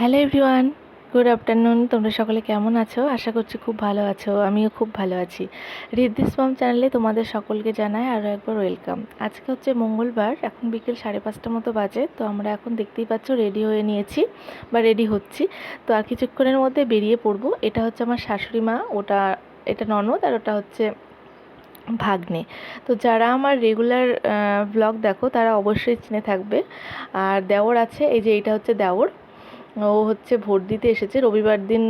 Hello everyone, good afternoon. তোমরা সকলে কেমন আছো? আশা করছি খুব ভালো আছো। আমিও খুব ভালো আছি। রিদ্দিস মাম চ্যানেলে তোমাদের সকলকে জানাই আরও একবার ওয়েলকাম। আজকে হচ্ছে মঙ্গলবার, এখন বিকেল সাড়ে পাঁচটা মতো বাজে, তো আমরা এখন দেখতেই পাচ্ছ রেডি হয়ে নিয়েছি বা রেডি হচ্ছি। তো আর কিছুক্ষণের মধ্যে বেরিয়ে পড়ব। এটা হচ্ছে আমার শাশুড়ি মা, ওটা, এটা ননদ আর ওটা হচ্ছে ভাগ্নে। তো যারা আমার রেগুলার ব্লগ দেখো তারা অবশ্যই চিনে থাকবে। আর দেওর আছে, এই যে এটা হচ্ছে দেওর। ও হচ্ছে ভোট দিতে এসেছে। রবিবার দিন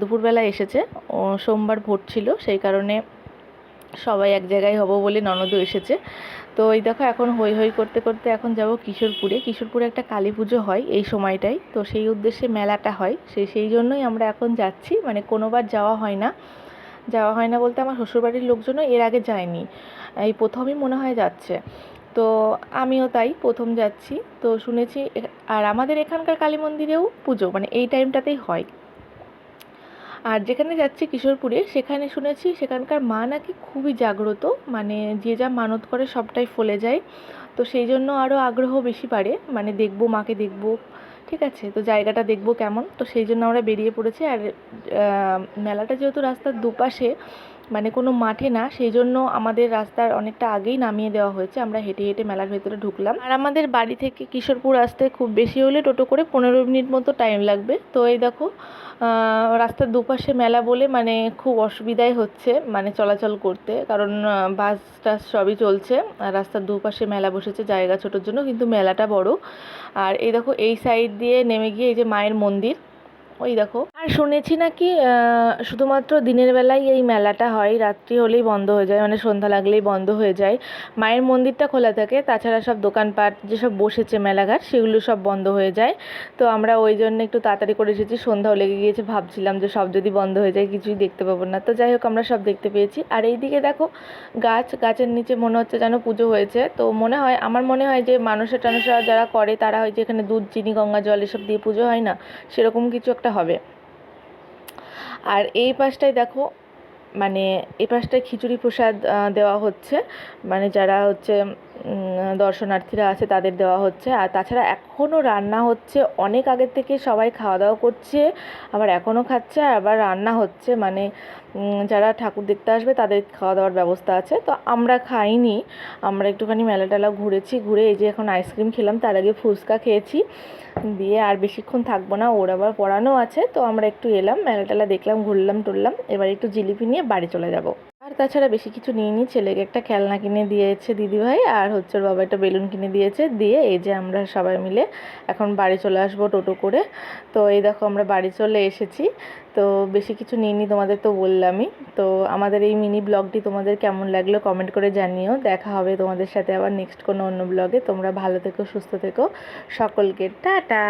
দুপুরবেলা এসেছে। ও, সোমবার ভোট ছিল, সেই কারণে সবাই এক জায়গায় হব বলে ননদও এসেছে। তো এই দেখো, এখন হই হই করতে করতে এখন যাব কিশোরপুরে। কিশোরপুরে একটা কালী পুজো হয় এই সময়টাই তো সেই উদ্দেশ্যে মেলাটা হয়। সেই সেই জন্যই আমরা এখন যাচ্ছি। মানে কোনোবার যাওয়া হয় না। যাওয়া হয় না বলতে আমার শ্বশুরবাড়ির লোকজনও এর আগে যায়নি। এই প্রথমই মনে হয় যাচ্ছে। তো আমিও তাই প্রথম যাচ্ছি। তো শুনেছি আর আমাদের এখানকার কালী মন্দিরেও পুজো মানে এই টাইমটাতেই হয়। আর যেখানে যাচ্ছি কিশোরপুরে, সেখানে শুনেছি সেখানকার মা নাকি খুবই জাগ্রত মানে যে যা মানত করে সবটাই ফলে যায়। তো সেই জন্য আরও আগ্রহ বেশি বাড়ে মানে দেখব, মাকে দেখব, ঠিক আছে? তো জায়গাটা দেখব কেমন? তো সেই জন্য আমরা বেরিয়ে পড়েছি। আর মেলাটা যেহেতু রাস্তার দুপাশে মানে কোনো মাঠে না সেই জন্য আমাদের রাস্তার অনেকটা আগেই নামিয়ে দেওয়া হয়েছে। আমরা হেঁটে হেঁটে মেলার ভেতরে ঢুকলাম। আর আমাদের বাড়ি থেকে কিশোরপুর আসতে খুব বেশি হলে টোটো করে পনেরো মিনিট মতো টাইম লাগবে। তো এই দেখো রাস্তার দুপাশে মেলা বলে মানে খুব অসুবিধাই হচ্ছে মানে চলাচল করতে। কারণ বাস টাস সবই চলছে। আর রাস্তার দুপাশে মেলা বসেছে জায়গা ছোটোর জন্য, কিন্তু মেলাটা বড়। আর এই দেখো, এই সাইড দিয়ে নেমে গিয়ে এই যে মায়ের মন্দির, ওই দেখো। শুনেছি নাকি শুধুমাত্র দিনের বেলায় এই মেলাটা হয়, রাত্রি হলেই বন্ধ হয়ে যায় মানে সন্ধ্যা লাগলেই বন্ধ হয়ে যায়। মায়ের মন্দিরটা খোলা থাকে, তাছাড়া সব দোকানপাট যেসব বসেছে মেলাঘাট সেগুলো সব বন্ধ হয়ে যায়। তো আমরা ওই জন্য একটু তাড়াতাড়ি করে এসেছি, সন্ধ্যাও লেগে গিয়েছে, ভাবছিলাম যে সব যদি বন্ধ হয়ে যায়, কিছুই দেখতে পাবো না। তো যাই হোক, আমরা সব দেখতে পেয়েছি। আর এই দিকে দেখো, গাছ, গাছের নিচে মনে হচ্ছে যেন পুজো হয়েছে। তো মনে হয়, আমার মনে হয় যে মানুষের টানুষরা যারা করে, তারা হয়তো এখানে দুধ, চিনি, গঙ্গা, জল এসব দিয়ে পুজো হয় না, সেরকম কিছু একটা হবে। আর এই পাশটায় দেখো মানে এই পাশটায় খিচুড়ি প্রসাদ দেওয়া হচ্ছে। মানে যারা হচ্ছে দর্শনার্থীরা আছে তাদের দেওয়া হচ্ছে। আর তাছাড়া এখনও রান্না হচ্ছে, অনেক আগের থেকে সবাই খাওয়া দাওয়া করছে, আবার এখনও খাচ্ছে, আর আবার রান্না হচ্ছে। মানে যারা ঠাকুর দেখতে আসবে তাদের খাওয়া দাওয়ার ব্যবস্থা আছে। তো আমরা খাইনি, আমরা একটুখানি মেলা টেলা ঘুরেছি, ঘুরে এই যে এখন আইসক্রিম খেলাম, তার আগে ফুচকা খেয়েছি। দিয়ে আর বেশিক্ষণ থাকব না, ওর আবার পড়ানো আছে। তো আমরা একটু এলাম মেলা টেলা দেখলাম ঘুরলাম টুরলাম এবার একটু জিলিপি নিয়ে বাড়ি চলে যাব। আর তাছাড়া বেশি কিছু নিইনি, ছেলেকে একটা খেলনা কিনে দিয়েছে দিদিভাই, আর হচ্ছে ওর বাবা একটা বেলুন কিনে দিয়েছে। দিয়ে এই যে আমরা সবাই মিলে এখন বাড়ি চলে আসব টোটো করে। তো এই দেখো আমরা বাড়ি চলে এসেছি। তো বেশি কিছু নিইনি তোমাদের তো বললামই। তো আমাদের এই মিনি ব্লগটি তোমাদের কেমন লাগল কমেন্ট করে জানিও। দেখা হবে তোমাদের সাথে আবার নেক্সট কোনো অন্য ব্লগে। তোমরা ভালো থেকো, সুস্থ থেকো। সকলকে টাটা!